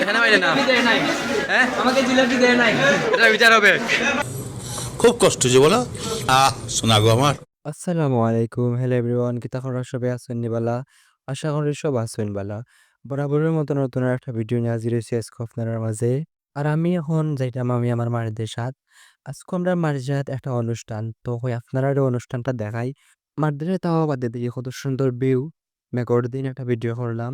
এখানে বাইরে না হ্যাঁ? আমাকে জিলাপি দেয় নাই। এটা বিচার হবে। খুব কষ্ট যে বলো। আহ শোনা গো আমার। আসসালামু আলাইকুম। হ্যালো এভরিওয়ান সবাই আছেন নিবালা? আশা করি সব আছেন বালা। বরাবরের মতো নতুন একটা ভিডিও নিয়ে হাজির হয়েছি আজকে আপনার মাঝে। আর আমি এখন যাইতাম আমি আমার মায়ের দেশাত আজকে আমরা মার দেশাত একটা অনুষ্ঠান। তো হই আপনারা অনুষ্ঠানটা দেখাই। মার দেশে তাও বাদে দিয়ে কত সুন্দর ভিউ মেঘর দিন একটা ভিডিও করলাম।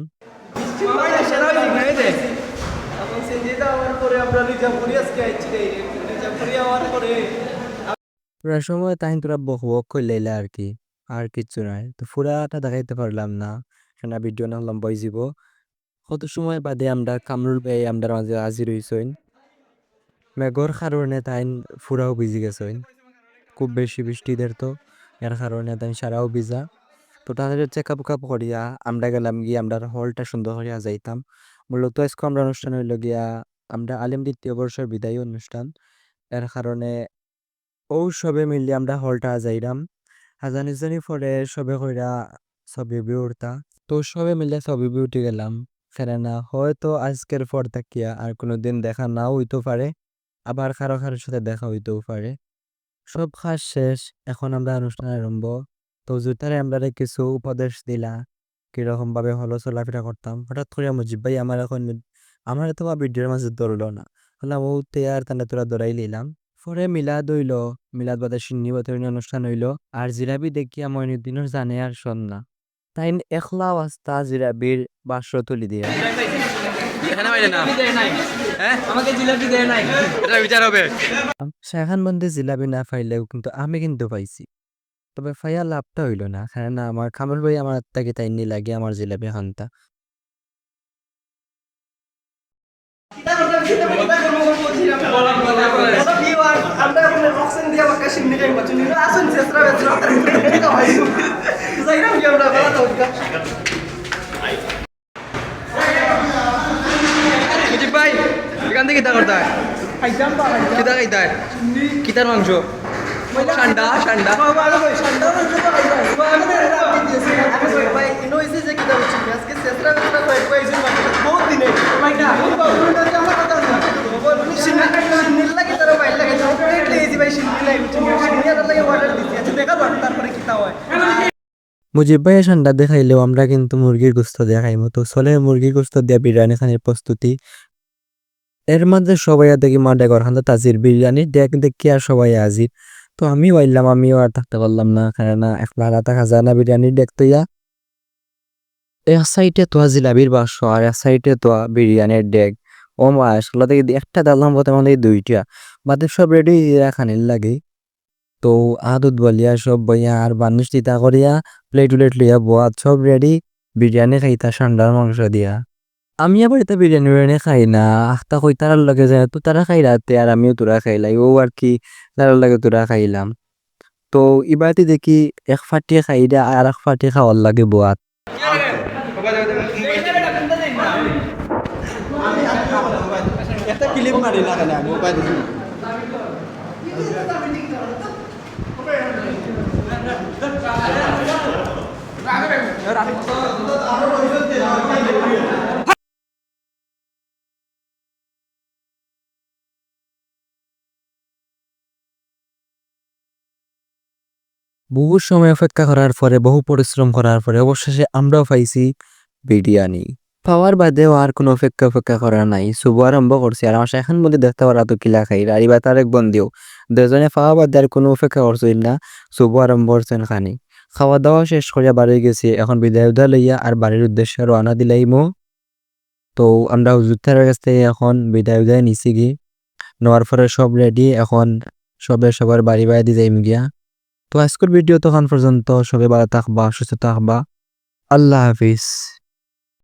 পুরা সময় তাই তোরা বক বক করলে আর কি আর কিচ্ছু নাই। তো পুরাটা দেখাইতে পারলাম না সেটা ভিডিও না লম্বাই যাব কত সময় বাদে আমরা কামরুল ভাই আমরা মাঝে হাজির হইছইন। মেঘর কারণে তাই ফুরাও ভিজি গেছইন। খুব বেশি বৃষ্টিদের তো এর কারণে তাই সারাও ভিজা তো তাদের চেক আপ করিয়া আমরা গেলাম গিয়ে আমরা হলটা সুন্দর করিয়া যাইতাম। মূলত আজকে আমরা অনুষ্ঠান হইল গিয়া আমরা আলিম দ্বিতীয় বর্ষের বিদায়ী অনুষ্ঠান। এর কারণে ও সবে মিলিয়ে আমরা হলটা যাইরাম হাজানি জানি পরে সবে কইরা ছবি বিউরতা তো সবে মিলে ছবি বিউটি গেলাম। কেননা হয়তো আজকের পর তাকিয়া আর কোনোদিন দেখা নাও হইতে পারে, আবার কারও কারোর সাথে দেখা হইতেও পারে। সব কাজ শেষ, এখন আমরা অনুষ্ঠান আরম্ভ। তো জুতারে আমরা কিছু উপদেশ দিলা। কীরকম ভাবে হলো চলাফেরা করতাম। হঠাৎ করে মুজিব ভাই আমার এখন আমার তো বা ভিডিওর মাঝে ধরলো না। হলাম ও তেয়ার তান্ডা তোরা দৌড়াই লিলাম পরে মিলাদ হইল মিলাদ বাদে সিন্নি বতরণী অনুষ্ঠান হইল। আর জিরাবি দেখিয়া মইনুদ্দিনের জানে আর শোন না। তাই একলা আস্তা জিরাবির বাস্র তুলি দিয়া। হ্যাঁ? আমাকে জিলাপি দেয় নাই। এটা বিচার হবে। সেখান বন্ধে জিলাপি না পাইলেও কিন্তু আমি কিন্তু পাইছি। তবে ফাইয়া লাভটা হইল না। কারণ আমার কামল ভাই আমার তাকে তাই নি লাগে আমার জিলাপি খানটা মুজিব ভাই এখান থেকে কিতা করতে হয় কিতা খাইতে হয় কিতার মাংস? ঠান্ডা ঠান্ডা মুজিব ঠান্ডা দেখাইলেও আমরা কিন্তু মুরগির গোস্ত দেখাইমো তো চলে মুরগির গোস্ত দিয়া বিরিয়ানি খানির প্রস্তুতি এর মাঝে সবাই দেখি মা ডেকর খান্দা তাজির বিরিয়ানি দেখ দেখি আর সবাই হাজির তো আমিও আইলাম, আমিও আর থাকতে পারলাম না, কেননা একলা হারা থাকা যায় না বিরিয়ানির দেখতে ইয়া এক সাইডে তোয়া জিলাবির বাক্স আর এক সাইডে তোয়া বিরিয়ানির ডেক ও মা দেখি একটা ডাললাম বলতে আমাদের দুইটা। বাদে সব রেডি খানির লাগে তো আদত বলিয়া সব বইয়া আর মানুষ দিতা করিয়া প্লেট উলেট লইয়া বোয়াত সব রেডি বিরিয়ানি খাইতা ঠান্ডার মাংস দিয়া। আমি আবার এটা বিরিয়ানি বিরিয়ানি খাই না আখতা কই তারার লগে যায় তো তারা খাই রাতে আর আমিও তোরা খাইলাই ও আর কি তারার লগে তোরা খাইলাম তো ইবারটি দেখি এক ফাটি খাই দিয়া আর এক ফাটি খাওয়ার লাগে বোয়াত ক্লিপ মারি না কেন মোবাইল বহু সময় অপেক্ষা করার পরে, বহু পরিশ্রম করার পরে, অবশেষে আমরাও পাইছি বিরিয়ানি। পাওয়ার বাদেও আর কোনো অপেক্ষা অপেক্ষা করার নাই। শুভ আরম্ভ করছি। আর আমার এখন মধ্যে দেখতে পারা তো কিলা খাই। আর এবার তার এক বন্দিও দুজনে পাওয়া বাদে আর কোনো অপেক্ষা করছিল না। শুভ আরম্ভ করছেন খানি খাওয়া দাওয়া শেষ করিয়া বাড়ি গেছি। এখন বিদায় উদা লইয়া আর বাড়ির উদ্দেশ্যে রওনা দিলাইমো। তো আমরা হুজুরতার কাছ থেকে এখন বিদায় উদয় নিছি গি। নেওয়ার পরে সব রেডি এখন সবে সবার বাড়ি বাড়ি দিয়ে যাইম গিয়া। তো আজকের ভিডিও তখন পর্যন্ত সবাই ভালো থাকবা সুস্থ থাকবা। আল্লাহ হাফিজ।